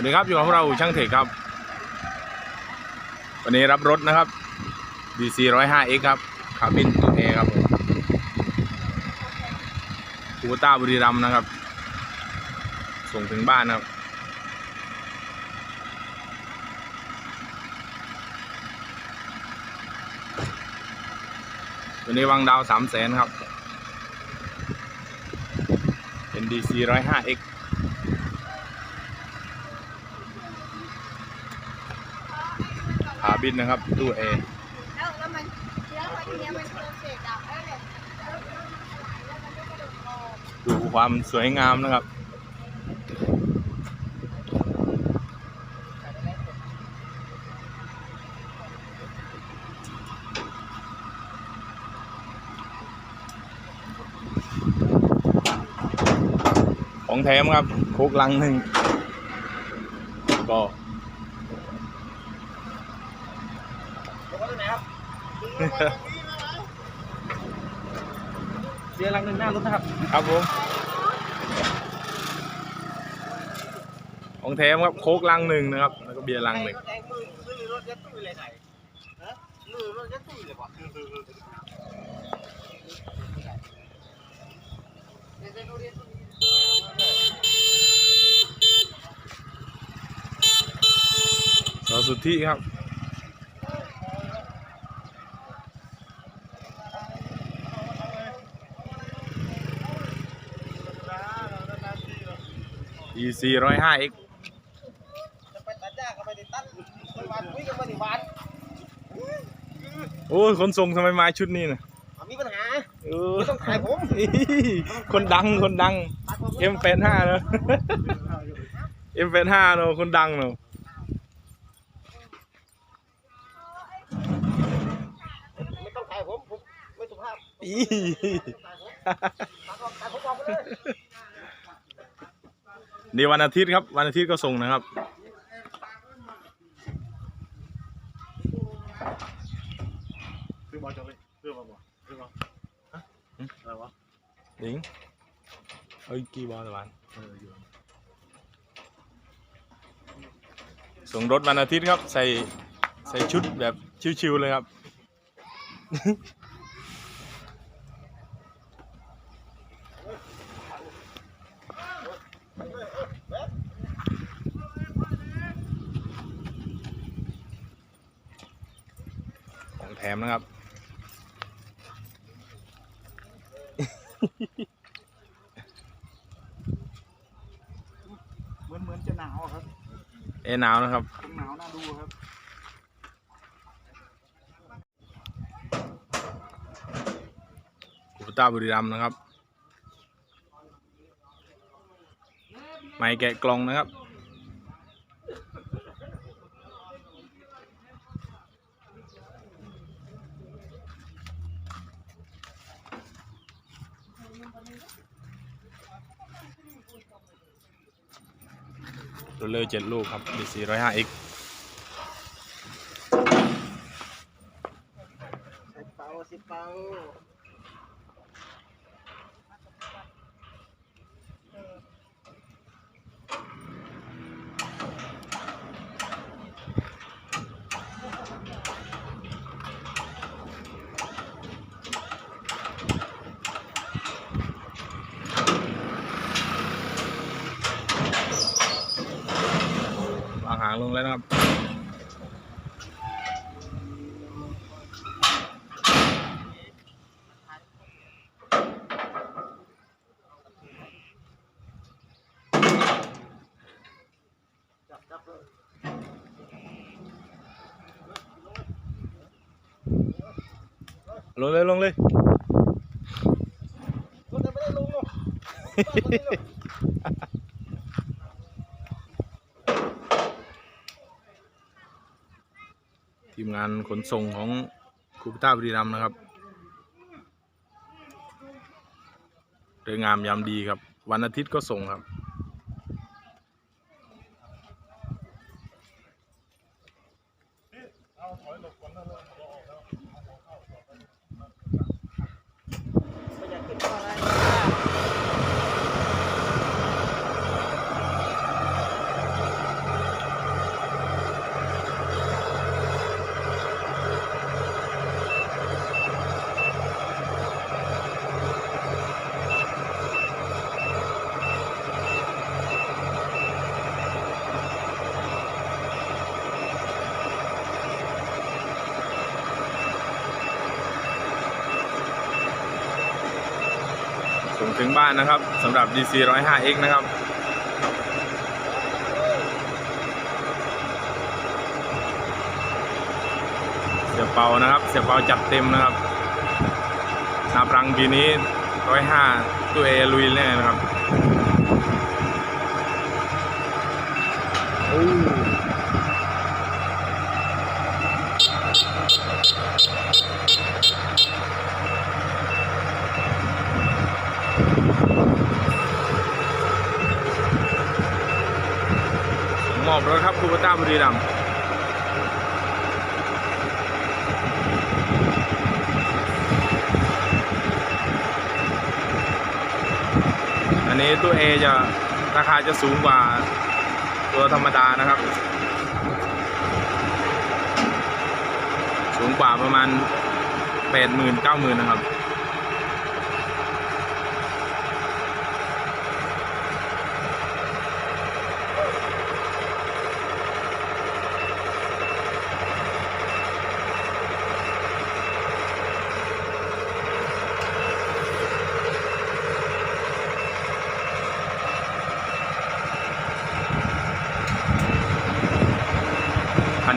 วัสดีครับอยู่กับพวกเราช่างเทคครับ วันนี้รับรถนะครับ DC 105X ครับคาบินตัวเอครับผมคูต้าบุรีรัมนะครับ ส่งถึงบ้านนะครับ วันนี้วางดาวสามแสนครับ เป็น DC 105X ขา บินนะครับ ตู้เอแล้วแล้วมันแล้วมันเนี้ยมันเพอร์เฟกต์อะแล้วเนี่ยดูความสวยงามนะครับ ของแถมครับโคกลังหนึ่งก็ เบียร์ลังหนึ่งหน้ารถนะครับ ครับผมของแถมครับโคกลังหนึ่งนะครับ แล้วก็เบียร์ลังหนึ่งรถแดงมือมือรถยัดตุ้ยเลยไหนฮะมือรถยัดตุ้ยเลยว่ะ สาวสุทธิครับ EC 105X จะไปตัดหญ้าก็ไปติดตั้งไปวานคุยกันมาดิวานโอ้ยขนส่งทำไมมาชุดนี้นะอะมีปัญหาเออไม่ต้องขายผม คนดังคนดังตัดผม M85 เนอะ M85 เนอะคนดังเนอะไม่ต้องขายผมผมไม่สุภาพ นี่วันอาทิตย์ครับ วันอาทิตย์ก็ส่งนะครับ ซื้อบอลจังเลยซื้อบอลบ่ซื้อบอลฮะอะไรวะหนิงเอ้ยกี่บอลตะวันเอออยู่ส่งรถวันอาทิตย์ครับ ใส่ใส่ชุดแบบชิวๆเลยครับ แถมนะครับ เหมือนเหมือนจะหนาวอะครับเอหนาวนะครับยังหนาวน่าดูครับ กุปต้าบุรีรัมย์นะครับ ไม้แกะกล่องนะครับ โรลเลอร์เจ็ดลูกครับดีสี่ร้อยห้า X สิบเปาสิบเปา วางหาง ลงแล้วนะครับจับจับเลยลงเลยลงเลยรถจะไม่ได้ลงหรอก ทีมงานขนส่งของคูปต้าบริรัมนะครับเรื่องงามยามดีครับ วันอาทิตย์ก็ส่งครับ ส่งถึงบ้านนะครับสำหรับ DC 105X นะครับเสียเปานะครับเสียเปาจัดเต็มนะครับนาปรังทีนี้ 105 ตัวเอลุยแน่นะครับโอ้ม อบรถครับคูปต้าบุรีรัมย์อันนี้ตัว A จะราคาจะสูงกว่าตัวธรรมดานะครับ สูงกว่าประมาณแปดหมื่นเก้าหมื่นนะครับ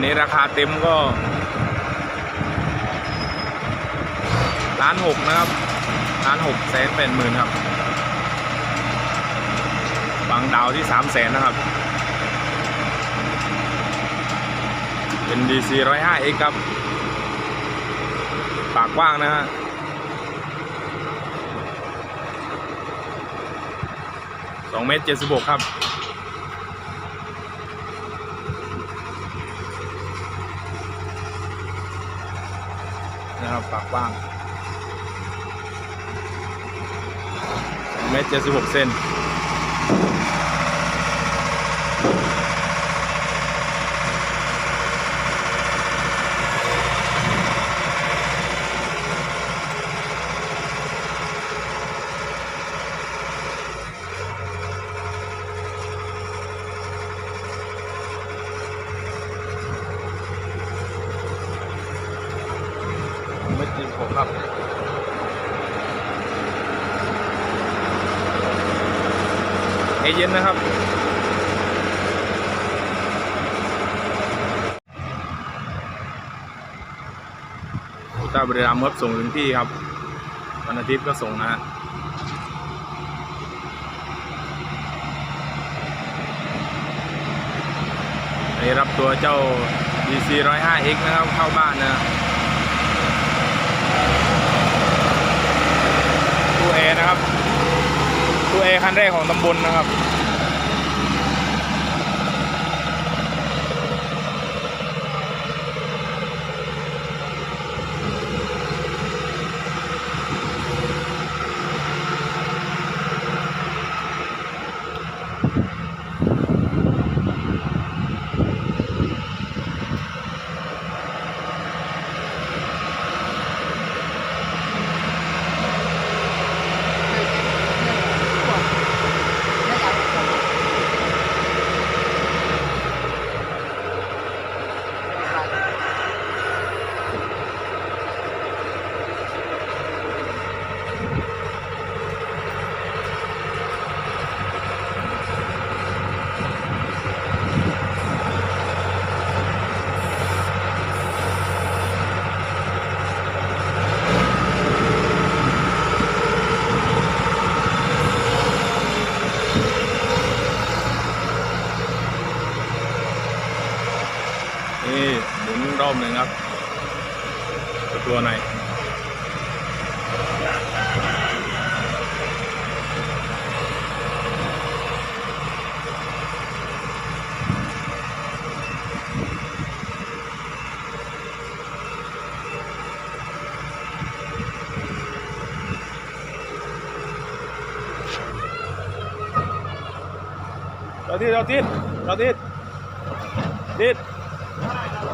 นี้ราคาเต็มก็ล้านหกนะครับล้านหกแสนแปดหมื่นครับบางดาวที่สามแสนนะครับ เป็น DC 105X ครับ ปากกว้างนะฮะสองเมตรเจ็ดสิบหกครับ นะครับปากกว้างเมตรเจ็ดสิบหกเซน2เมตรเจ็ดสิบหกครับ เอเย็นนะครับ อุตาบริรามย์ครับส่งถึงที่ครับ วันอาทิตย์ก็ส่งนะฮะรับตัวเจ้า DC 105X นะครับ เข้าบ้านนะตู้เอนะครับตัวเอคันแรกของตำบลนะครับ นี่ หมุนรอบหนึ่งครับตัวไหนอยเราทิศเราทิศเราทิศทิศ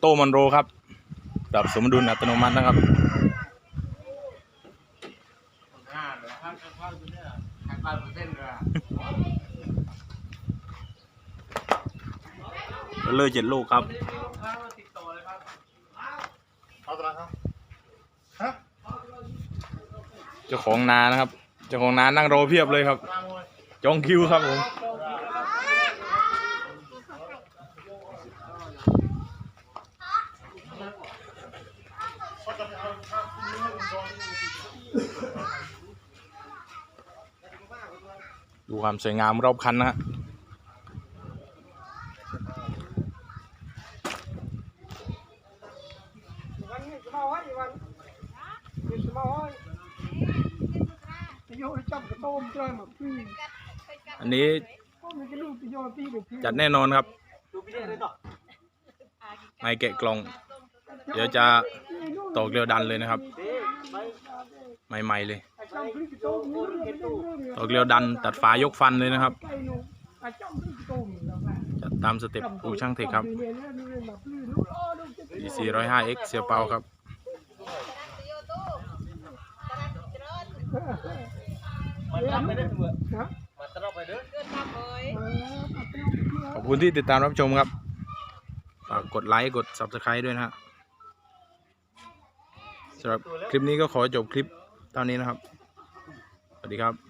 โต้มอนโรครับ ปรับสมดุลอัตโนมัตินะครับห้าเลยห้าสิบห้าตัวเนี่ยห้าสิบเปอร์เซ็นต์เลยเลอร์เจ็ดลูกครับเอาตัวนั้นครับฮะเจ้าของนานะครับ เจ้าของนานั่งรอเพียบเลยครับตามมวยจองคิวครับผม เขาจะไปเอาข้าวที่นี่ให้คุณจองที่นี่ ดูความสวยงามรอบคันนะฮะวันนี้จะมาไว้วันนี่จะมาไว้โยนจับกระโต้มเจอมาพี่อันนี้ก็มีกระลูกโยนพี่เด็กพี่จัดแน่นอนครับดูพี่ได้เลยเนาะไม่แกะกล่อง เดี๋ยวจะ ตอกเรียวดันเลยนะครับ ใหม่ ๆ เลย ตอกเรียวดันตัดฝายกฟันเลยนะครับ จัดตามสเต็ปอูช่างเทคครับ e 4 0 5 x เสียเปาครับ ขอบคุณที่ติดตามรับชมครับ ฝากกดไลค์ กด Subscribe ด้วยนะครับ สำหรับคลิปนี้ก็ขอจบคลิปเท่านี้นะครับ สวัสดีครับ